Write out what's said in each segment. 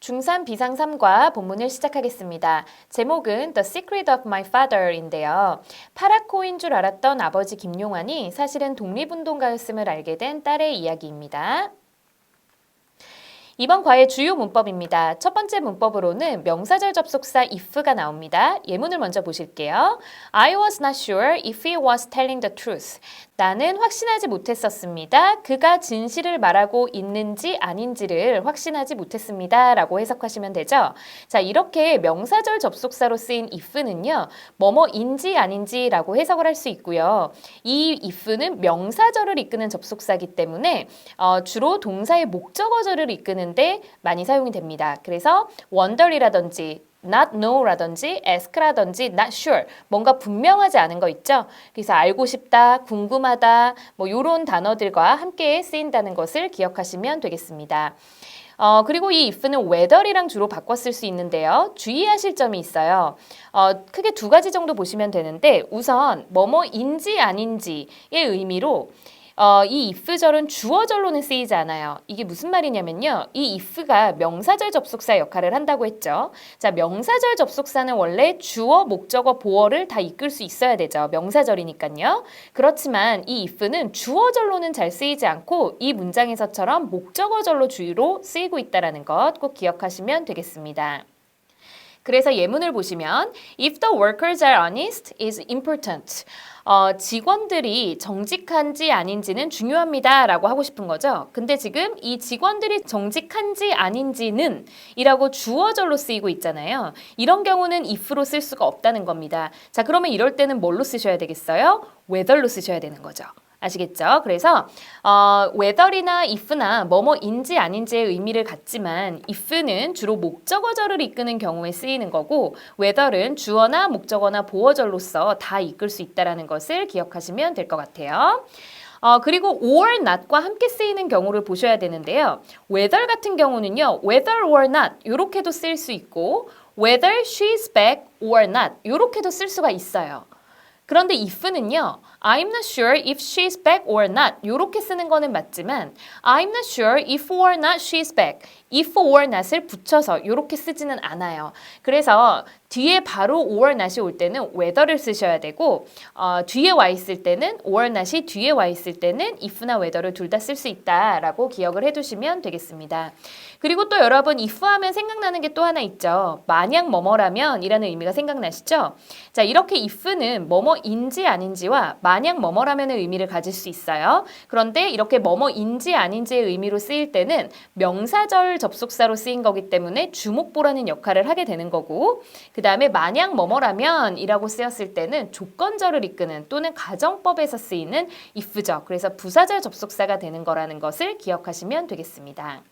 중3 비상 3과 본문을 시작하겠습니다. 제목은 The Secret of My Father인데요. 파라코인 줄 알았던 아버지 김용환이 사실은 독립운동가였음을 알게 된 딸의 이야기입니다. 이번 과의 주요 문법입니다. 첫 번째 문법으로는 명사절 접속사 if가 나옵니다. 예문을 먼저 보실게요. I was not sure if he was telling the truth. 나는 확신하지 못했었습니다. 그가 진실을 말하고 있는지 아닌지를 확신하지 못했습니다. 라고 해석하시면 되죠. 자, 이렇게 명사절 접속사로 쓰인 if는요, 뭐뭐인지 아닌지 라고 해석을 할 수 있고요. 이 if는 명사절을 이끄는 접속사이기 때문에 어, 주로 동사의 목적어절을 이끄는데 많이 사용이 됩니다. 그래서 wonder이라든지 not know라든지 ask라든지 not sure 뭔가 분명하지 않은 거 있죠. 그래서 알고 싶다, 궁금하다 뭐 이런 단어들과 함께 쓰인다는 것을 기억하시면 되겠습니다. 어, 그리고 이 if는 whether이랑 주로 바꿔 쓸 수 있는데요. 주의하실 점이 있어요. 어, 크게 두 가지 정도 보시면 되는데 우선 뭐뭐인지 아닌지의 의미로 어, 이 if절은 주어절로는 쓰이지 않아요. 이게 무슨 말이냐면요. 이 if가 명사절 접속사 역할을 한다고 했죠. 자, 명사절 접속사는 원래 주어, 목적어, 보어를 다 이끌 수 있어야 되죠. 명사절이니까요. 그렇지만 이 if는 주어절로는 잘 쓰이지 않고 이 문장에서처럼 목적어절로 주로 쓰이고 있다는 것 꼭 기억하시면 되겠습니다. 그래서 예문을 보시면 if the workers are honest is important. 어, 직원들이 정직한지 아닌지는 중요합니다. 라고 하고 싶은 거죠. 근데 지금 이 직원들이 정직한지 아닌지는 이라고 주어절로 쓰이고 있잖아요. 이런 경우는 if로 쓸 수가 없다는 겁니다. 자, 그러면 이럴 때는 뭘로 쓰셔야 되겠어요? whether로 쓰셔야 되는 거죠. 아시겠죠? 그래서 어, whether이나 if나 뭐뭐인지 아닌지의 의미를 갖지만 if는 주로 목적어절을 이끄는 경우에 쓰이는 거고 whether은 주어나 목적어나 보어절로서 다 이끌 수 있다라는 것을 기억하시면 될 것 같아요. 어, 그리고 or not과 함께 쓰이는 경우를 보셔야 되는데요. whether 같은 경우는요. whether or not 이렇게도 쓸 수 있고 whether she's back or not 이렇게도 쓸 수가 있어요. 그런데 if는요. I'm not sure if she's back or not. 이렇게 쓰는 거는 맞지만 I'm not sure if or not she's back. if or not을 붙여서 이렇게 쓰지는 않아요. 그래서 뒤에 바로 or not이 올 때는 whether를 쓰셔야 되고 어, 뒤에 와 있을 때는 or not이 뒤에 와 있을 때는 if나 whether를 둘 다 쓸 수 있다라고 기억을 해두시면 되겠습니다. 그리고 또 여러분 if 하면 생각나는 게 또 하나 있죠. 만약 뭐뭐라면 이라는 의미가 생각나시죠? 자 이렇게 if는 뭐뭐인지 아닌지와 만약 뭐뭐라면의 의미를 가질 수 있어요. 그런데 이렇게 뭐뭐인지 아닌지의 의미로 쓰일 때는 명사절 접속사로 쓰인 거기 때문에 주목보라는 역할을 하게 되는 거고 그 다음에 만약 뭐뭐라면 이라고 쓰였을 때는 조건절을 이끄는 또는 가정법에서 쓰이는 if죠. 그래서 부사절 접속사가 되는 거라는 것을 기억하시면 되겠습니다.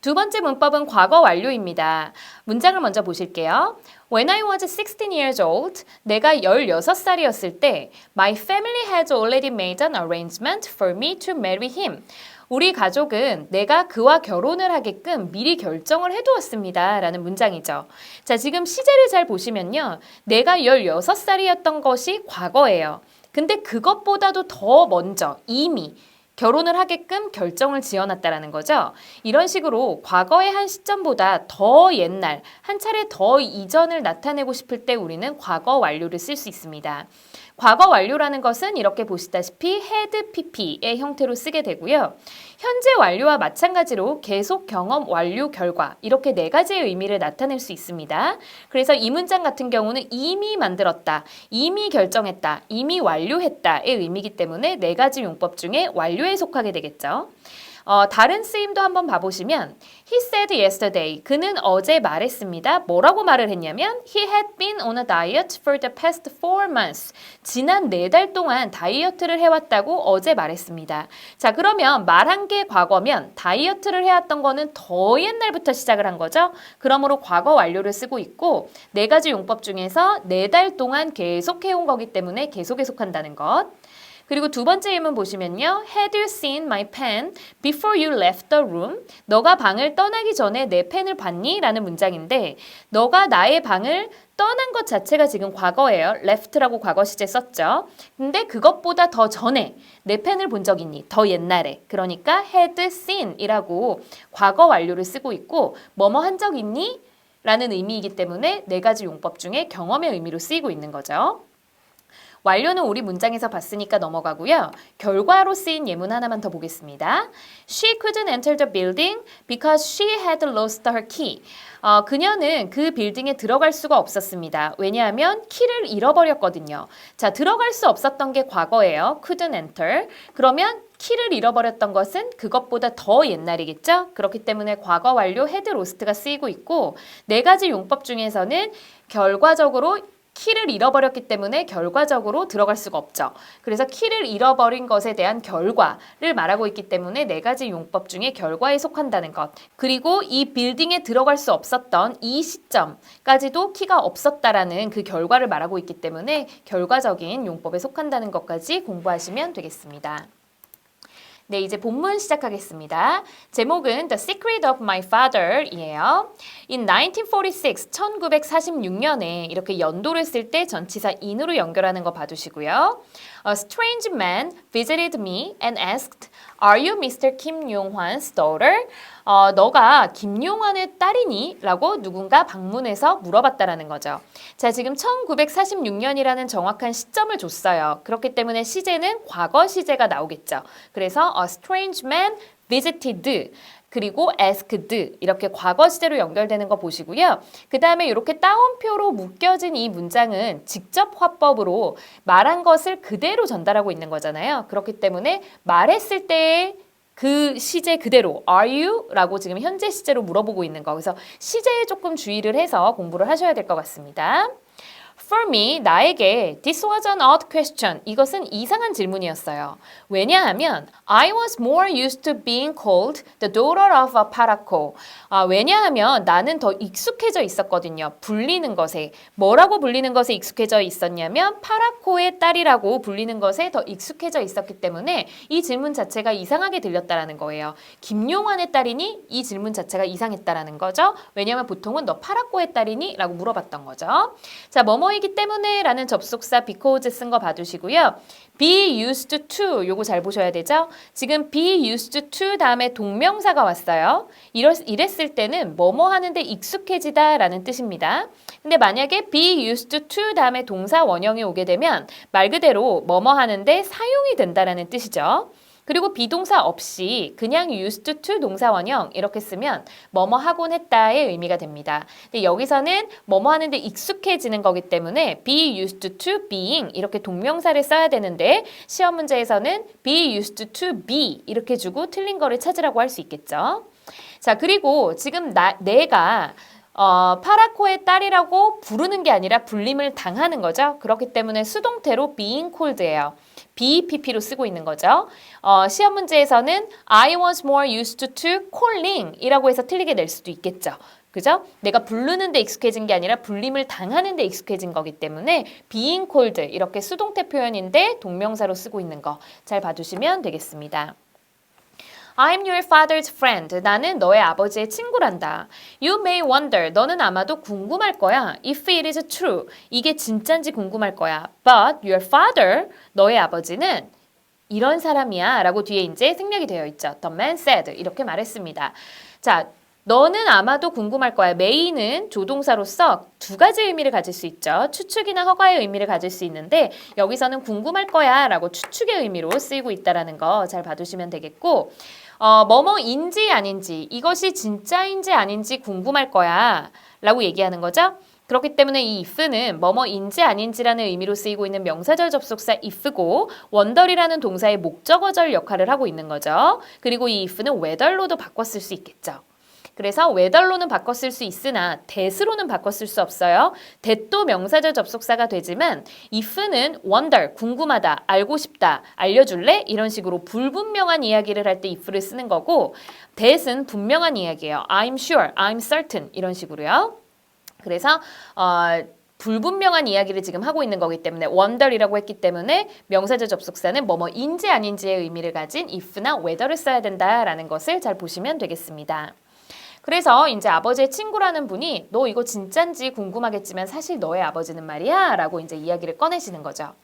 두 번째 문법은 과거 완료입니다. 문장을 먼저 보실게요. When I was 16 years old, 내가 16살이었을 때, my family has already made an arrangement for me to marry him. 우리 가족은 내가 그와 결혼을 하게끔 미리 결정을 해두었습니다. 라는 문장이죠. 자, 지금 시제를 잘 보시면요. 내가 16살이었던 것이 과거예요. 근데 그것보다도 더 먼저 이미 결혼을 하게끔 결정을 지어놨다라는 거죠. 이런 식으로 과거의 한 시점보다 더 옛날, 한 차례 더 이전을 나타내고 싶을 때 우리는 과거 완료를 쓸 수 있습니다. 과거 완료라는 것은 이렇게 보시다시피 had pp의 형태로 쓰게 되고요. 현재 완료와 마찬가지로 계속 경험 완료 결과 이렇게 네 가지의 의미를 나타낼 수 있습니다. 그래서 이 문장 같은 경우는 이미 만들었다, 이미 결정했다, 이미 완료했다의 의미이기 때문에 네 가지 용법 중에 완료에 속하게 되겠죠. 어, 다른 쓰임도 한번 봐보시면 He said yesterday. 그는 어제 말했습니다. 뭐라고 말을 했냐면 He had been on a diet for the past four months. 지난 네 달 동안 다이어트를 해왔다고 어제 말했습니다. 자 그러면 말한 게 과거면 다이어트를 해왔던 거는 더 옛날부터 시작을 한 거죠. 그러므로 과거 완료를 쓰고 있고 네 가지 용법 중에서 네 달 동안 계속 해온 거기 때문에 계속에 속한다는 것. 그리고 두 번째 예문 보시면요. Had you seen my pen before you left the room? 너가 방을 떠나기 전에 내 펜을 봤니? 라는 문장인데 너가 나의 방을 떠난 것 자체가 지금 과거예요. left라고 과거 시제 썼죠. 근데 그것보다 더 전에 내 펜을 본적 있니? 더 옛날에. 그러니까 had seen이라고 과거 완료를 쓰고 있고 뭐뭐 한 적 있니? 라는 의미이기 때문에 네 가지 용법 중에 경험의 의미로 쓰이고 있는 거죠. 완료는 우리 문장에서 봤으니까 넘어가고요. 결과로 쓰인 예문 하나만 더 보겠습니다. She couldn't enter the building because she had lost her key. 어, 그녀는 그 빌딩에 들어갈 수가 없었습니다. 왜냐하면 키를 잃어버렸거든요. 자, 들어갈 수 없었던 게 과거예요. couldn't enter. 그러면 키를 잃어버렸던 것은 그것보다 더 옛날이겠죠? 그렇기 때문에 과거 완료 헤드 로스트가 쓰이고 있고 네 가지 용법 중에서는 결과적으로 키를 잃어버렸기 때문에 결과적으로 들어갈 수가 없죠. 그래서 키를 잃어버린 것에 대한 결과를 말하고 있기 때문에 네 가지 용법 중에 결과에 속한다는 것. 그리고 이 빌딩에 들어갈 수 없었던 이 시점까지도 키가 없었다라는 그 결과를 말하고 있기 때문에 결과적인 용법에 속한다는 것까지 공부하시면 되겠습니다. 네, 이제 본문 시작하겠습니다. 제목은 The Secret of My Father이에요. In 1946, 1946년에 이렇게 연도를 쓸 때 전치사 in으로 연결하는 거 봐두시고요. A strange man visited me and asked, Are you Mr. Kim Yong-hwan's daughter? 어, 너가 김용환의 딸이니? 라고 누군가 방문해서 물어봤다라는 거죠. 자, 지금 1946년이라는 정확한 시점을 줬어요. 그렇기 때문에 시제는 과거 시제가 나오겠죠. 그래서 a strange man visited 그리고 asked 이렇게 과거 시제로 연결되는 거 보시고요. 그 다음에 이렇게 따옴표로 묶여진 이 문장은 직접 화법으로 말한 것을 그대로 전달하고 있는 거잖아요. 그렇기 때문에 말했을 때의 그 시제 그대로 are you? 라고 지금 현재 시제로 물어보고 있는 거. 그래서 시제에 조금 주의를 해서 공부를 하셔야 될 것 같습니다. For me, 나에게 this was an odd question. 이것은 이상한 질문이었어요. 왜냐하면 I was more used to being called the daughter of a paraco. 아, 왜냐하면 나는 더 익숙해져 있었거든요. 불리는 것에. 뭐라고 불리는 것에 익숙해져 있었냐면 파라코의 딸이라고 불리는 것에 더 익숙해져 있었기 때문에 이 질문 자체가 이상하게 들렸다라는 거예요. 김용환의 딸이니? 이 질문 자체가 이상했다라는 거죠. 왜냐하면 보통은 너 파라코의 딸이니? 라고 물어봤던 거죠. 자, 뭐뭐 이기 때문에 라는 접속사 because 쓴 거 봐두시고요. be used to 요거 잘 보셔야 되죠? 지금 be used to 다음에 동명사가 왔어요. 이랬, 이랬을 때는 뭐뭐 하는데 익숙해지다 라는 뜻입니다. 근데 만약에 be used to 다음에 동사 원형이 오게 되면 말 그대로 뭐뭐 하는데 사용이 된다라는 뜻이죠. 그리고 비동사 없이 그냥 used to 동사 원형 이렇게 쓰면 뭐뭐 하곤 했다의 의미가 됩니다. 근데 여기서는 뭐뭐 하는데 익숙해지는 거기 때문에 be used to being 이렇게 동명사를 써야 되는데 시험 문제에서는 be used to be 이렇게 주고 틀린 거를 찾으라고 할 수 있겠죠. 자, 그리고 지금 나, 내가 어, 파라코의 딸이라고 부르는 게 아니라 불림을 당하는 거죠. 그렇기 때문에 수동태로 being called예요. BPP로 쓰고 있는 거죠. 어, 시험 문제에서는 I was more used to calling 이라고 해서 틀리게 낼 수도 있겠죠. 그죠? 내가 부르는 데 익숙해진 게 아니라 불림을 당하는 데 익숙해진 거기 때문에 being called 이렇게 수동태 표현인데 동명사로 쓰고 있는 거 잘 봐두시면 되겠습니다. I'm your father's friend. 나는 너의 아버지의 친구란다. You may wonder. 너는 아마도 궁금할 거야. If it is true. 이게 진짠지 궁금할 거야. But your father, 너의 아버지는 이런 사람이야. 라고 뒤에 이제 생략이 되어 있죠. The man said. 이렇게 말했습니다. 자, 너는 아마도 궁금할 거야. may는 조동사로서 두 가지 의미를 가질 수 있죠. 추측이나 허가의 의미를 가질 수 있는데 여기서는 궁금할 거야 라고 추측의 의미로 쓰이고 있다라는 거 잘 봐두시면 되겠고 어, 뭐뭐인지 아닌지 이것이 진짜인지 아닌지 궁금할 거야 라고 얘기하는 거죠. 그렇기 때문에 이 if는 뭐뭐인지 아닌지라는 의미로 쓰이고 있는 명사절 접속사 if고 원더이라는 동사의 목적어절 역할을 하고 있는 거죠. 그리고 이 if는 whether로도 쓸수 있겠죠. 그래서 whether로는 쓸수 있으나 that으로는 바꿔 쓸 수 없어요. that도 명사절 접속사가 되지만 if는 wonder, 궁금하다, 알고 싶다, 알려줄래? 이런 식으로 불분명한 이야기를 할 때 if를 쓰는 거고 that은 분명한 이야기예요. I'm sure, I'm certain 이런 식으로요. 그래서 어, 불분명한 이야기를 지금 하고 있는 거기 때문에 wonder이라고 했기 때문에 명사절 접속사는 뭐뭐인지 아닌지의 의미를 가진 if나 whether를 써야 된다라는 것을 잘 보시면 되겠습니다. 그래서 이제 아버지의 친구라는 분이 너 이거 진짠지 궁금하겠지만 사실 너의 아버지는 말이야 라고 이제 이야기를 꺼내시는 거죠.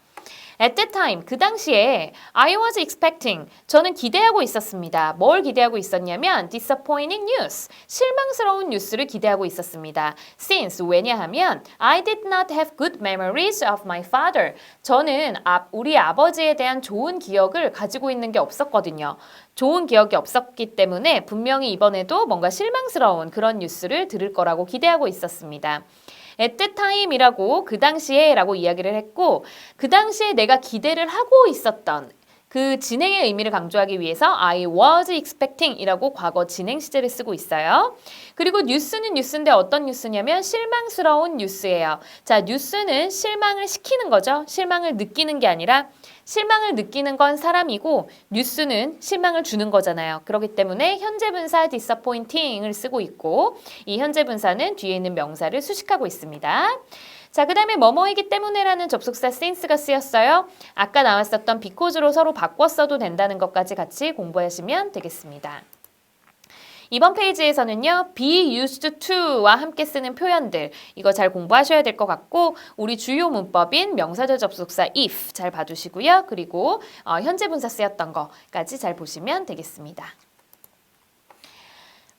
At that time, 그 당시에 I was expecting, 저는 기대하고 있었습니다. 뭘 기대하고 있었냐면 disappointing news, 실망스러운 뉴스를 기대하고 있었습니다. Since, 왜냐하면 I did not have good memories of my father. 저는 아, 우리 아버지에 대한 좋은 기억을 가지고 있는 게 없었거든요. 좋은 기억이 없었기 때문에 분명히 이번에도 뭔가 실망스러운 그런 뉴스를 들을 거라고 기대하고 있었습니다. At the time이라고 그 당시에라고 이야기를 했고 그 당시에 내가 기대를 하고 있었던 그 진행의 의미를 강조하기 위해서 I was expecting이라고 과거 진행 시제를 쓰고 있어요. 그리고 뉴스는 뉴스인데 어떤 뉴스냐면 실망스러운 뉴스예요. 자, 뉴스는 실망을 시키는 거죠. 실망을 느끼는 게 아니라 실망을 느끼는 건 사람이고 뉴스는 실망을 주는 거잖아요. 그렇기 때문에 현재 분사 disappointing을 쓰고 있고 이 현재 분사는 뒤에 있는 명사를 수식하고 있습니다. 자, 그 다음에 뭐뭐이기 때문에라는 접속사 since가 쓰였어요. 아까 나왔었던 because로 서로 바꿔 써도 된다는 것까지 같이 공부하시면 되겠습니다. 이번 페이지에서는요, be used to와 함께 쓰는 표현들, 이거 잘 공부하셔야 될 것 같고, 우리 주요 문법인 명사절 접속사 if 잘 봐주시고요. 그리고 어, 현재 분사 쓰였던 거까지 잘 보시면 되겠습니다.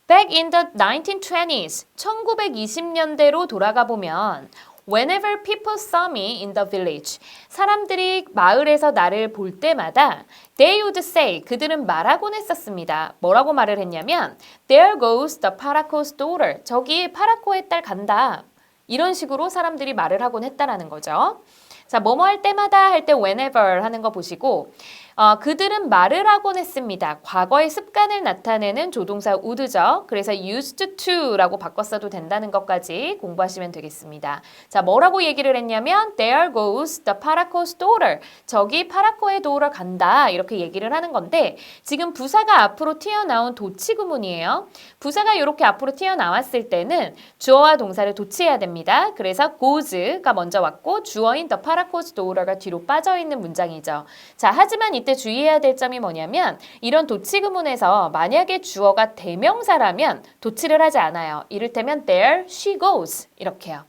Back in the 1920s, 1920년대로 돌아가 보면 Whenever people saw me in the village, 사람들이 마을에서 나를 볼 때마다 they would say, 그들은 말하곤 했었습니다. 뭐라고 말을 했냐면 There goes the Paraco's daughter. 저기 파라코의 딸 간다. 이런 식으로 사람들이 말을 하곤 했다라는 거죠. 자, 뭐뭐 할 때마다 할 때 whenever 하는 거 보시고 어, 그들은 말을 하곤 했습니다. 과거의 습관을 나타내는 조동사 would죠. 그래서 used to라고 바꿨어도 된다는 것까지 공부하시면 되겠습니다. 자, 뭐라고 얘기를 했냐면 there goes the Paraco's daughter. 저기 파라코의 daughter 간다. 이렇게 얘기를 하는 건데 지금 부사가 앞으로 튀어나온 도치 구문이에요. 부사가 이렇게 앞으로 튀어나왔을 때는 주어와 동사를 도치해야 됩니다. 그래서 goes가 먼저 왔고 주어인 the Paraco's daughter가 뒤로 빠져 있는 문장이죠. 자, 하지만 이때 주의해야 될 점이 뭐냐면 이런 도치 구문에서 만약에 주어가 대명사라면 도치를 하지 않아요. 이를테면 there she goes 이렇게요.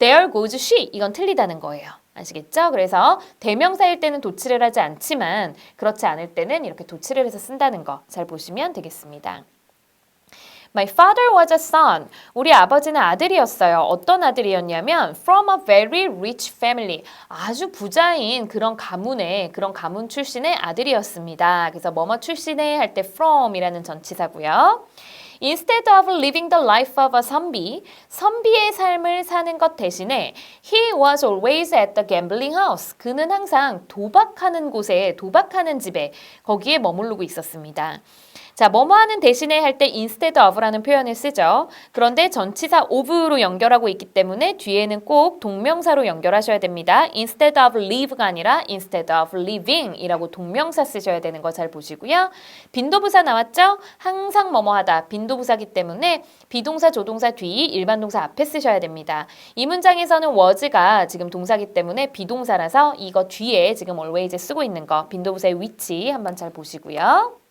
there goes she 이건 틀리다는 거예요. 아시겠죠? 그래서 대명사일 때는 도치를 하지 않지만 그렇지 않을 때는 이렇게 도치를 해서 쓴다는 거 잘 보시면 되겠습니다. My father was a son. 우리 아버지는 아들이었어요. 어떤 아들이었냐면 from a very rich family. 아주 부자인 그런 가문의 그런 가문 출신의 아들이었습니다. 그래서 뭐뭐 출신의 할 때 from이라는 전치사고요. Instead of living the life of a 선비, 선비의 삶을 사는 것 대신에 he was always at the gambling house. 그는 항상 도박하는 곳에 도박하는 집에 거기에 머무르고 있었습니다. 자, 뭐뭐 하는 대신에 할 때 instead of라는 표현을 쓰죠. 그런데 전치사 of로 연결하고 있기 때문에 뒤에는 꼭 동명사로 연결하셔야 됩니다. instead of live가 아니라 instead of living이라고 동명사 쓰셔야 되는 거 잘 보시고요. 빈도부사 나왔죠? 항상 뭐뭐 하다. 빈도부사기 때문에 비동사, 조동사 뒤, 일반 동사 앞에 쓰셔야 됩니다. 이 문장에서는 was가 지금 동사기 때문에 비동사라서 이거 뒤에 지금 always 쓰고 있는 거 빈도부사의 위치 한번 잘 보시고요.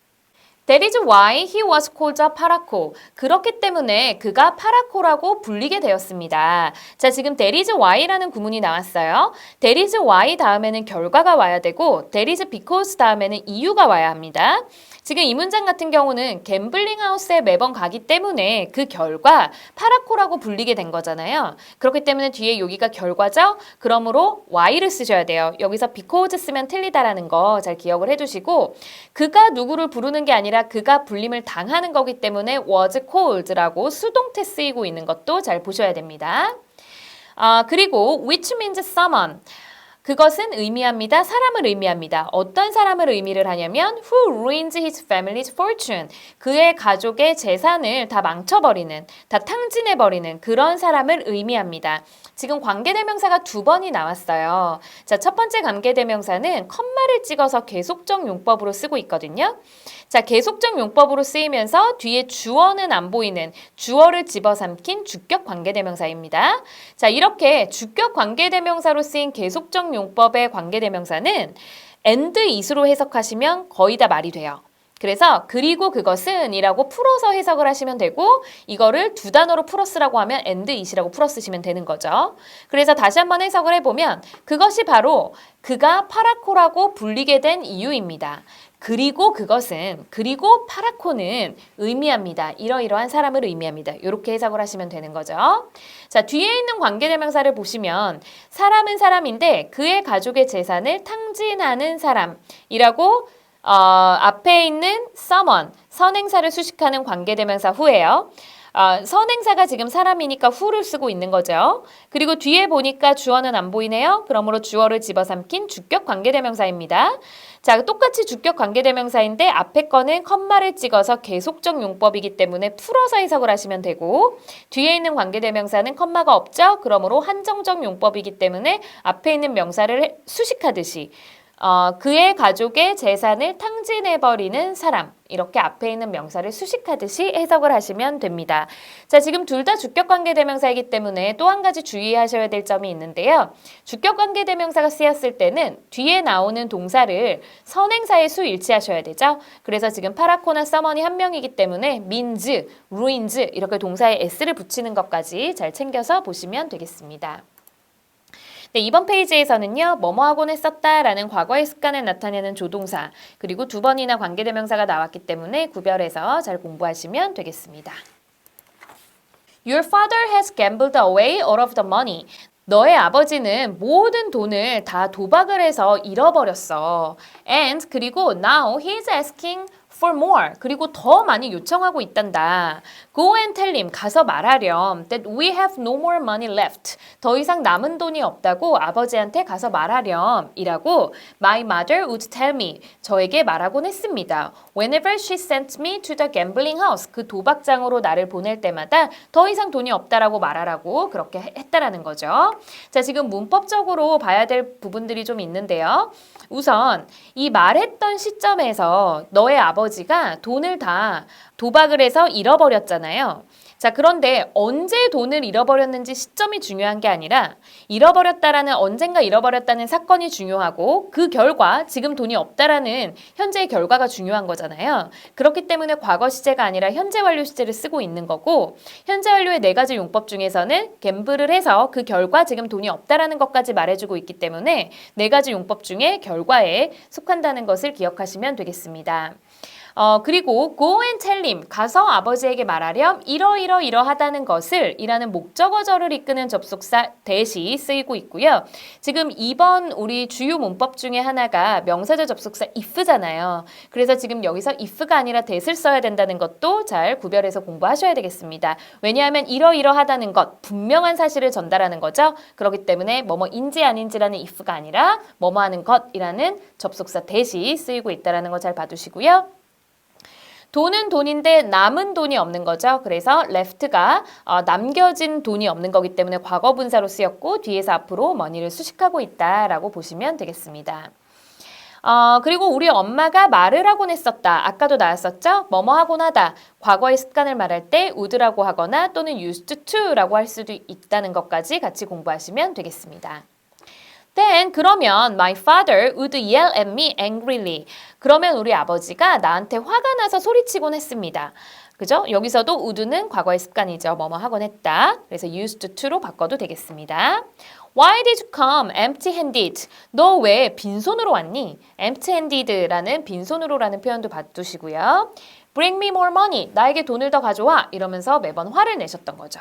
That is why he was called a paraco. 그렇기 때문에 그가 파라코라고 불리게 되었습니다. 자, 지금 that is why라는 구문이 나왔어요. that is why 다음에는 결과가 와야 되고 that is because 다음에는 이유가 와야 합니다. 지금 이 문장 같은 경우는 갬블링 하우스에 매번 가기 때문에 그 결과 파라코라고 불리게 된 거잖아요. 그렇기 때문에 뒤에 여기가 결과죠. 그러므로 why를 쓰셔야 돼요. 여기서 because 쓰면 틀리다라는 거 잘 기억을 해두시고 그가 누구를 부르는 게 아니라 그가 불림을 당하는 거기 때문에 was called라고 수동태 쓰이고 있는 것도 잘 보셔야 됩니다. 아, 그리고 which means someone. 그것은 의미합니다. 사람을 의미합니다. 어떤 사람을 의미를 하냐면 who ruins his family's fortune. 그의 가족의 재산을 다 망쳐버리는, 다 탕진해버리는 그런 사람을 의미합니다. 지금 관계대명사가 두 번이 나왔어요. 자, 첫 번째 관계대명사는 컴마를 찍어서 계속적 용법으로 쓰고 있거든요. 자, 계속적 용법으로 쓰이면서 뒤에 주어는 안 보이는 주어를 집어삼킨 주격 관계대명사입니다. 자, 이렇게 주격 관계대명사로 쓰인 계속적 용법의 관계대명사는 and is로 해석하시면 거의 다 말이 돼요. 그래서 그리고 그것은 이라고 풀어서 해석을 하시면 되고 이거를 두 단어로 풀어 쓰라고 하면 and it이라고 풀어 쓰시면 되는 거죠. 그래서 다시 한번 해석을 해보면 그것이 바로 그가 파라코라고 불리게 된 이유입니다. 그리고 그것은 그리고 파라코는 의미합니다. 이러이러한 사람을 의미합니다. 이렇게 해석을 하시면 되는 거죠. 자, 뒤에 있는 관계대명사를 보시면 사람은 사람인데 그의 가족의 재산을 탕진하는 사람이라고 어, 앞에 있는 someone, 선행사를 수식하는 관계대명사 후예요. 어, 선행사가 지금 사람이니까 후를 쓰고 있는 거죠. 그리고 뒤에 보니까 주어는 안 보이네요. 그러므로 주어를 집어삼킨 주격 관계대명사입니다. 자, 똑같이 주격 관계대명사인데 앞에 거는 컴마를 찍어서 계속적 용법이기 때문에 풀어서 해석을 하시면 되고 뒤에 있는 관계대명사는 컴마가 없죠. 그러므로 한정적 용법이기 때문에 앞에 있는 명사를 수식하듯이 어, 그의 가족의 재산을 탕진해버리는 사람. 이렇게 앞에 있는 명사를 수식하듯이 해석을 하시면 됩니다. 자, 지금 둘 다 주격관계 대명사이기 때문에 또 한 가지 주의하셔야 될 점이 있는데요. 주격관계 대명사가 쓰였을 때는 뒤에 나오는 동사를 선행사의 수 일치하셔야 되죠. 그래서 지금 파라코나 서머니 한 명이기 때문에 means, ruins 이렇게 동사에 s를 붙이는 것까지 잘 챙겨서 보시면 되겠습니다. 네, 이번 페이지에서는요, 뭐뭐 하곤 했었다라는 과거의 습관을 나타내는 조동사, 그리고 두 번이나 관계대명사가 나왔기 때문에 구별해서 잘 공부하시면 되겠습니다. Your father has gambled away all of the money. 너의 아버지는 모든 돈을 다 도박을 해서 잃어버렸어. And 그리고 now he's asking for more. 그리고 더 많이 요청하고 있단다. Go and tell him. 가서 말하렴. That we have no more money left. 더 이상 남은 돈이 없다고 아버지한테 가서 말하렴. 이라고 My mother would tell me. 저에게 말하곤 했습니다. Whenever she sent me to the gambling house. 그 도박장으로 나를 보낼 때마다 더 이상 돈이 없다라고 말하라고 그렇게 했다라는 거죠. 자, 지금 문법적으로 봐야 될 부분들이 좀 있는데요. 우선 이 말했던 시점에서 너의 아버 지가 돈을 다 도박을 해서 잃어버렸잖아요. 자, 그런데 언제 돈을 잃어버렸는지 시점이 중요한 게 아니라 잃어버렸다라는 언젠가 잃어버렸다는 사건이 중요하고 그 결과 지금 돈이 없다라는 현재의 결과가 중요한 거잖아요. 그렇기 때문에 과거 시제가 아니라 현재 완료 시제를 쓰고 있는 거고 현재 완료의 네 가지 용법 중에서는 갬블을 해서 그 결과 지금 돈이 없다라는 것까지 말해주고 있기 때문에 네 가지 용법 중에 결과에 속한다는 것을 기억하시면 되겠습니다. 어, 그리고 go and tell him 가서 아버지에게 말하렴 이러이러 이러하다는 것을 이라는 목적어절을 이끄는 접속사 대시 쓰이고 있고요. 지금 2번 우리 주요 문법 중에 하나가 명사절 접속사 if잖아요. 그래서 지금 여기서 if가 아니라 that을 써야 된다는 것도 잘 구별해서 공부하셔야 되겠습니다. 왜냐하면 이러이러하다는 것 분명한 사실을 전달하는 거죠. 그렇기 때문에 뭐뭐인지 아닌지라는 if가 아니라 뭐뭐 하는 것이라는 접속사 대시 쓰이고 있다는 거 잘 봐두시고요. 돈은 돈인데 남은 돈이 없는 거죠. 그래서 left가 어, 남겨진 돈이 없는 거기 때문에 과거 분사로 쓰였고 뒤에서 앞으로 money를 수식하고 있다라고 보시면 되겠습니다. 어, 그리고 우리 엄마가 말을 하곤 했었다. 아까도 나왔었죠? 뭐뭐 하곤 하다. 과거의 습관을 말할 때 would라고 하거나 또는 used to라고 할 수도 있다는 것까지 같이 공부하시면 되겠습니다. Then 그러면 my father would yell at me angrily. 그러면 우리 아버지가 나한테 화가 나서 소리치곤 했습니다. 그죠? 여기서도 would는 과거의 습관이죠. 뭐뭐 하곤 했다. 그래서 used to로 바꿔도 되겠습니다. Why did you come empty-handed? 너 왜 빈손으로 왔니? empty-handed라는 빈손으로라는 표현도 봐두시고요. Bring me more money. 나에게 돈을 더 가져와. 이러면서 매번 화를 내셨던 거죠.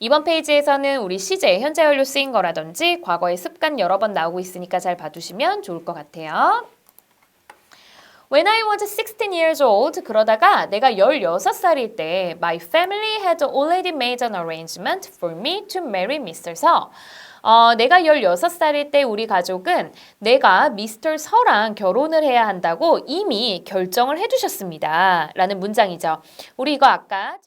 이번 페이지에서는 우리 시제, 현재 완료 쓰인 거라든지 과거의 습관 여러 번 나오고 있으니까 잘 봐두시면 좋을 것 같아요. When I was 16 years old, 그러다가 내가 16살일 때, my family had already made an arrangement for me to marry Mr. 서. 어, 내가 16살일 때 우리 가족은 내가 미스터 서랑 결혼을 해야 한다고 이미 결정을 해주셨습니다. 라는 문장이죠. 우리 이거 아까